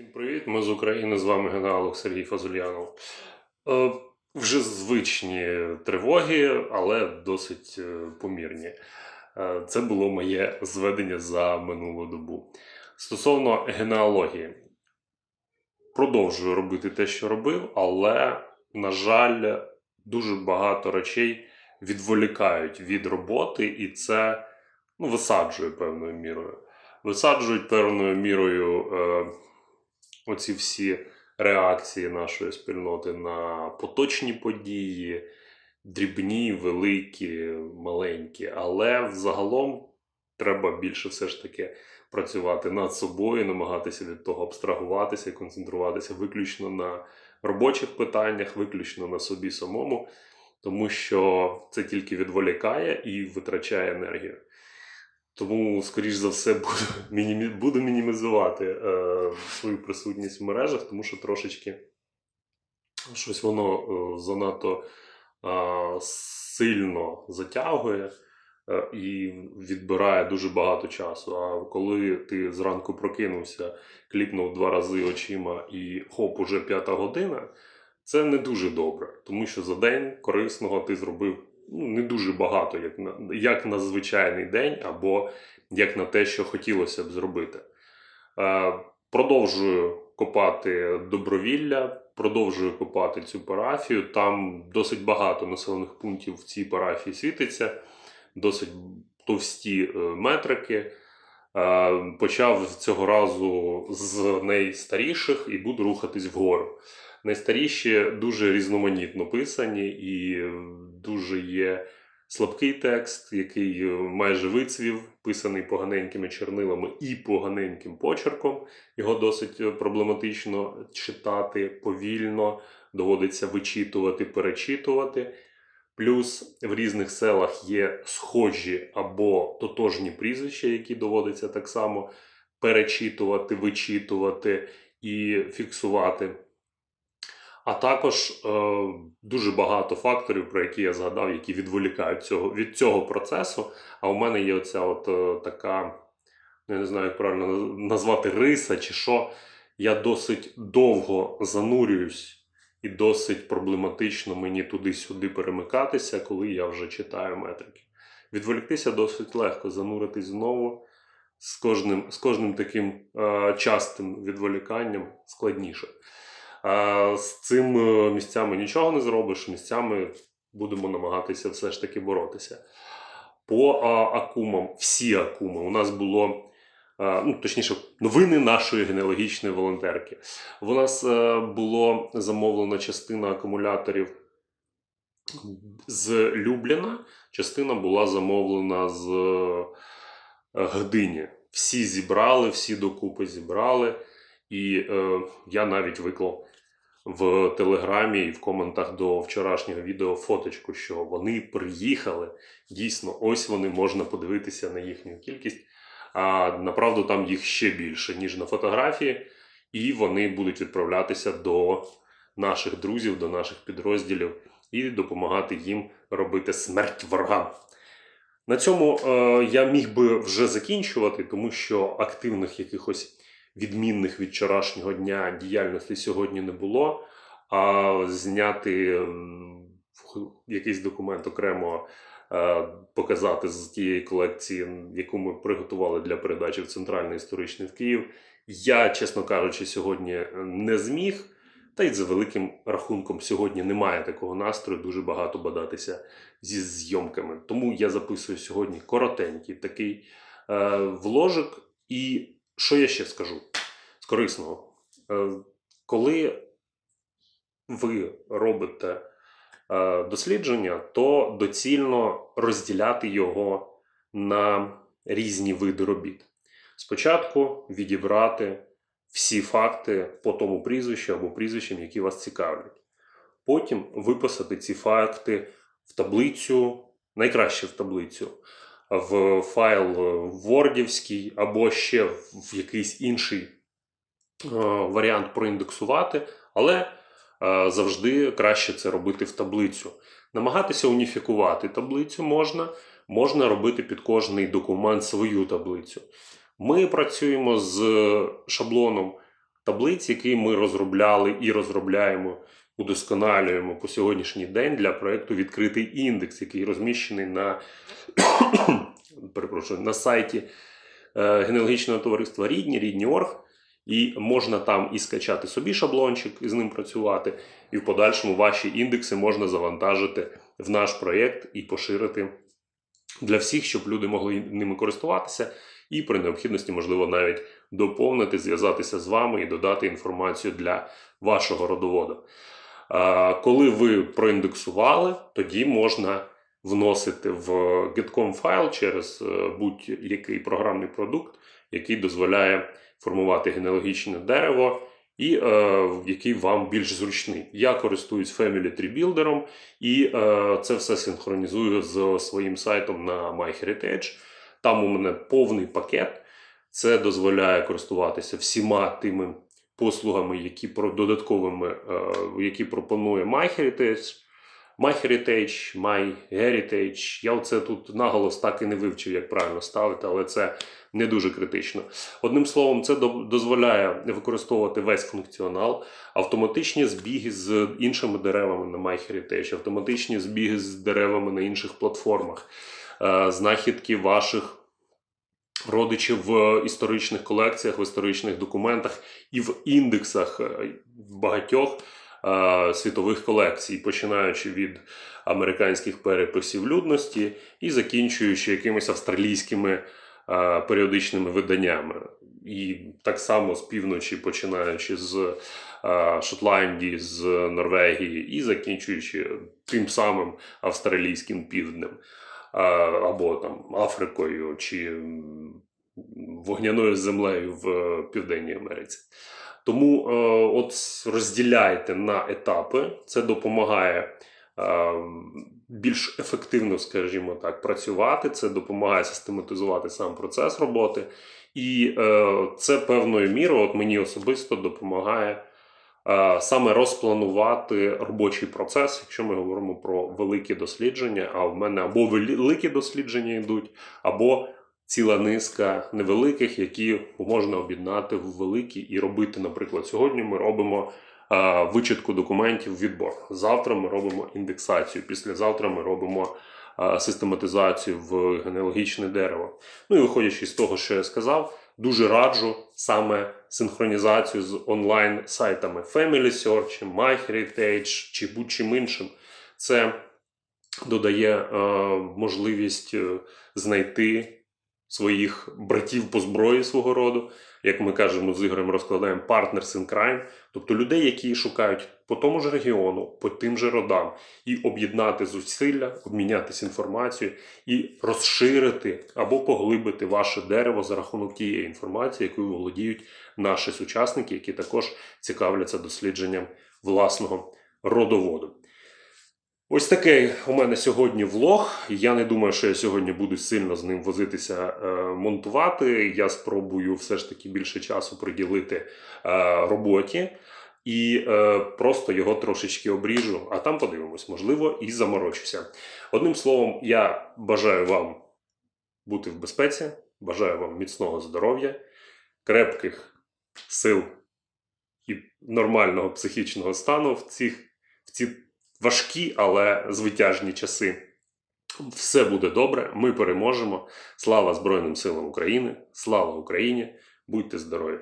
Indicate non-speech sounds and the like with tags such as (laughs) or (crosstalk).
Всім привіт, ми з України, з вами генерал Сергій Фазульянов. Е, вже звичні тривоги, але досить е, помірні. Е, це було моє зведення за минулу добу. Стосовно генеалогії, продовжую робити те, що робив, але, на жаль, дуже багато речей відволікають від роботи, і це ну, висаджує певною мірою. Висаджують певною мірою. Е, оці всі реакції нашої спільноти на поточні події, дрібні, великі, маленькі. Але взагалом треба більше все ж таки працювати над собою, намагатися від того абстрагуватися, концентруватися виключно на робочих питаннях, виключно на собі самому, тому що це тільки відволікає і витрачає енергію. Тому, скоріш за все, (laughs) буду, мінімі... буду мінімізувати е, свою присутність в мережах, тому що трошечки щось воно е, занадто е, сильно затягує е, і відбирає дуже багато часу. А коли ти зранку прокинувся, кліпнув два рази очима і хоп, уже п'ята година, це не дуже добре, тому що за день корисного ти зробив ну, не дуже багато, як на, як на звичайний день, або як на те, що хотілося б зробити. Е, продовжую копати добровілля, продовжую копати цю парафію. Там досить багато населених пунктів в цій парафії світиться, досить товсті е, метрики. Е, почав цього разу з найстаріших і буду рухатись вгору. Найстаріші дуже різноманітно писані і дуже є слабкий текст, який е, майже вицвів, писаний поганенькими чорнилами і поганеньким почерком. Його досить е, проблематично читати повільно, доводиться вичитувати, перечитувати. Плюс в різних селах є схожі або тотожні прізвища, які доводиться так само перечитувати, вичитувати і фіксувати. А також е, дуже багато факторів, про які я згадав, які відволікають цього, від цього процесу. А у мене є оця от е, така, я не знаю, як правильно назвати риса чи що. Я досить довго занурююсь і досить проблематично мені туди-сюди перемикатися, коли я вже читаю метрики. Відволіктися досить легко, зануритись знову. З кожним з кожним таким е, частим відволіканням складніше. А з цим е, місцями нічого не зробиш. Місцями будемо намагатися все ж таки боротися. По акумам, всі акуми, у нас було. Ну, точніше, новини нашої генеалогічної волонтерки. У нас е, було замовлена частина акумуляторів з Любляна, частина була замовлена з е, Гдині. Всі зібрали, всі докупи зібрали. І е, я навіть виклав в Телеграмі і в коментах до вчорашнього відео фоточку, що вони приїхали. Дійсно, ось вони можна подивитися на їхню кількість. А направду там їх ще більше, ніж на фотографії, і вони будуть відправлятися до наших друзів, до наших підрозділів і допомагати їм робити смерть ворогам. На цьому е, я міг би вже закінчувати, тому що активних якихось відмінних від вчорашнього дня діяльності сьогодні не було. А зняти якийсь документ окремо е, показати з тієї колекції, яку ми приготували для передачі в Центральний історичний в Київ. Я, чесно кажучи, сьогодні не зміг. Та й за великим рахунком сьогодні немає такого настрою, дуже багато бадатися зі зйомками. Тому я записую сьогодні коротенький такий е, вложик. І що я ще скажу з корисного? Е, коли ви робите е, дослідження, то доцільно розділяти його на різні види робіт. Спочатку відібрати всі факти по тому прізвищу або прізвищам, які вас цікавлять. Потім виписати ці факти в таблицю, найкраще в таблицю, в файл Wordівський або ще в якийсь інший е, варіант проіндексувати, але е, завжди краще це робити в таблицю. Намагатися уніфікувати таблицю можна, можна робити під кожний документ свою таблицю. Ми працюємо з шаблоном таблиць, який ми розробляли і розробляємо, удосконалюємо по сьогоднішній день для проєкту Відкритий індекс, який розміщений на, (coughs) перепрошую, на сайті е, генеалогічного товариства Рідні, Рідні.орг. І можна там і скачати собі шаблончик і з ним працювати, і в подальшому ваші індекси можна завантажити в наш проєкт і поширити для всіх, щоб люди могли ними користуватися, і при необхідності, можливо, навіть доповнити, зв'язатися з вами і додати інформацію для вашого родоводу. Коли ви проіндексували, тоді можна вносити в Gitcom файл через е, будь-який програмний продукт, який дозволяє формувати генеалогічне дерево, і е, який вам більш зручний. Я користуюсь Family Tree Builder, і е, це все синхронізую з своїм сайтом на MyHeritage. Там у мене повний пакет. Це дозволяє користуватися всіма тими послугами, які додатковими, е, які пропонує MyHeritage. MyHeritage, MyHeritage. Я оце тут наголос так і не вивчив, як правильно ставити, але це не дуже критично. Одним словом, це дозволяє використовувати весь функціонал, автоматичні збіги з іншими деревами на MyHeritage, автоматичні збіги з деревами на інших платформах, е, знахідки ваших родичів в історичних колекціях, в історичних документах і в індексах е, багатьох е, світових колекцій, починаючи від американських переписів людності і закінчуючи якимись австралійськими е, періодичними виданнями. І так само з півночі, починаючи з Шотландії, з Норвегії і закінчуючи тим самим австралійським півднем, або там Африкою чи вогняною землею в Південній Америці. Тому е, от розділяйте на етапи, це допомагає е, більш ефективно, скажімо так, працювати. Це допомагає систематизувати сам процес роботи. І е, це певною мірою, от мені особисто допомагає саме розпланувати робочий процес, якщо ми говоримо про великі дослідження. А в мене або великі дослідження йдуть, або ціла низка невеликих, які можна об'єднати в великі і робити. Наприклад, сьогодні ми робимо е, вичитку документів відбор. Завтра ми робимо індексацію. Післязавтра ми робимо е, систематизацію в генеалогічне дерево. Ну і виходячи з того, що я сказав, дуже раджу саме синхронізацію з онлайн сайтами Family Search, MyHeritage чи будь-чим іншим. Це додає е, можливість е, знайти своїх братів по зброї свого роду, як ми кажемо з Ігорем, розкладаємо partners in crime, тобто людей, які шукають по тому ж регіону, по тим же родам, і об'єднати зусилля, обмінятися інформацією і розширити або поглибити ваше дерево за рахунок тієї інформації, якою володіють наші сучасники, які також цікавляться дослідженням власного родоводу. Ось такий у мене сьогодні влог. Я не думаю, що я сьогодні буду сильно з ним возитися е, монтувати. Я спробую все ж таки більше часу приділити е, роботі і е, просто його трошечки обріжу, а там подивимось, можливо, і заморочуся. Одним словом, я бажаю вам бути в безпеці, бажаю вам міцного здоров'я, крепких сил і нормального психічного стану в цих в ці важкі, але звитяжні часи. Все буде добре, ми переможемо. Слава Збройним силам України! Слава Україні! Будьте здорові!